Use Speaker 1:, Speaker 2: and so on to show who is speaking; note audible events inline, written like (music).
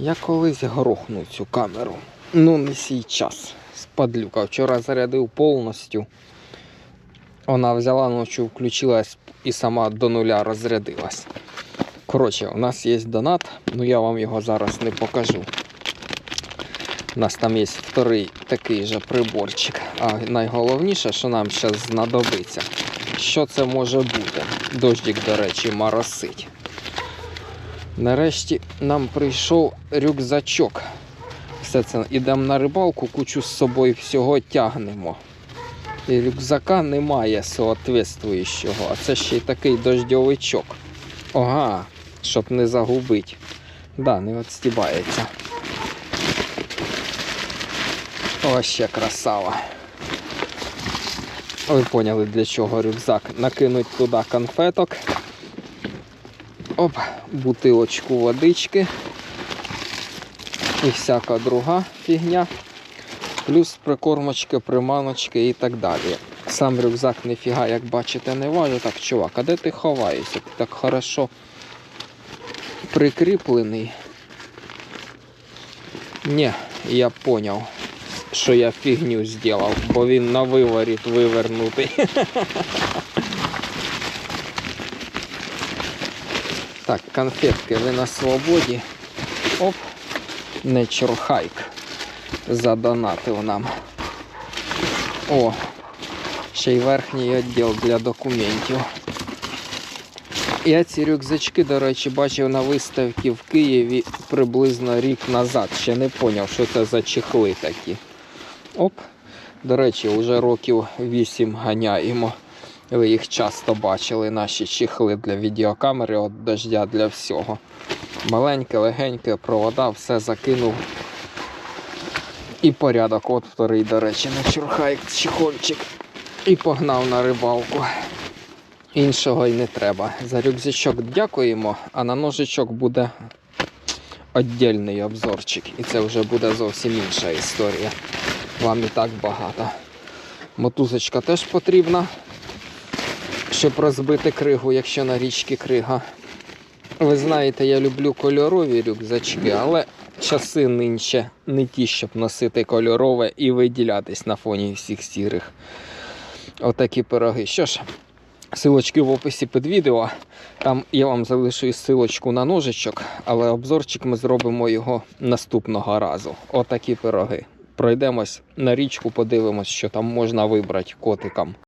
Speaker 1: Я колись грохну цю камеру. Ну, не сій час. Спадлюка. Вчора зарядив повністю. Вона взяла ночі, включилась і сама до нуля розрядилась. Коротше, у нас є донат, ну я вам його зараз не покажу. У нас там є вторий такий же приборчик. А найголовніше, що нам зараз знадобиться. Що це може бути? Дождик, до речі, моросить. Нарешті нам прийшов рюкзачок. Все це ідемо на рибалку, кучу з собою всього тягнемо. І рюкзака немає соответствуючого, а це ще й такий дождьовичок. Ага, щоб не загубити. Да, не відстібається. О, ще красава. Ви поняли, для чого рюкзак. Накинуть туди конфеток. Оп, бутилочку водички. І всяка друга фігня. Плюс прикормочки, приманочки і так далі. Сам рюкзак ніфіга, як бачите, не важить. Так, чувак, а де ти ховаєшся? Ти так хорошо прикріплений. Ні, я поняв, що я фігню зробив, бо він на виворіт вивернутий. (laughs) Так, конфетки, ви на свободі. Оп, Nature задонатив нам. О, ще й верхній відділ для документів. Я ці рюкзачки, до речі, бачив на виставці в Києві приблизно рік назад. Ще не зрозумів, що це за чехли такі. Оп. До речі, вже років 8 ганяємо. Ви їх часто бачили, наші чехли для відеокамери, от дождя для всього. Маленьке, легеньке, провода, все закинув. І порядок. От вторий, до речі, на чурхайк чехольчик. І погнав на рибалку. Іншого й не треба. За рюкзачок дякуємо, а на ножичок буде віддільний обзорчик. І це вже буде зовсім інша історія. Вам і так багато. Мотузочка теж потрібна, щоб розбити кригу, якщо на річці крига. Ви знаєте, я люблю кольорові рюкзачки, але часи нинче не ті, щоб носити кольорове і виділятись на фоні всіх сірих. Отакі пироги. Що ж, силочки в описі під відео. Там я вам залишу силочку на ножичок, але обзорчик ми зробимо його наступного разу. Отакі пироги. Пройдемось на річку, подивимось, що там можна вибрати котикам.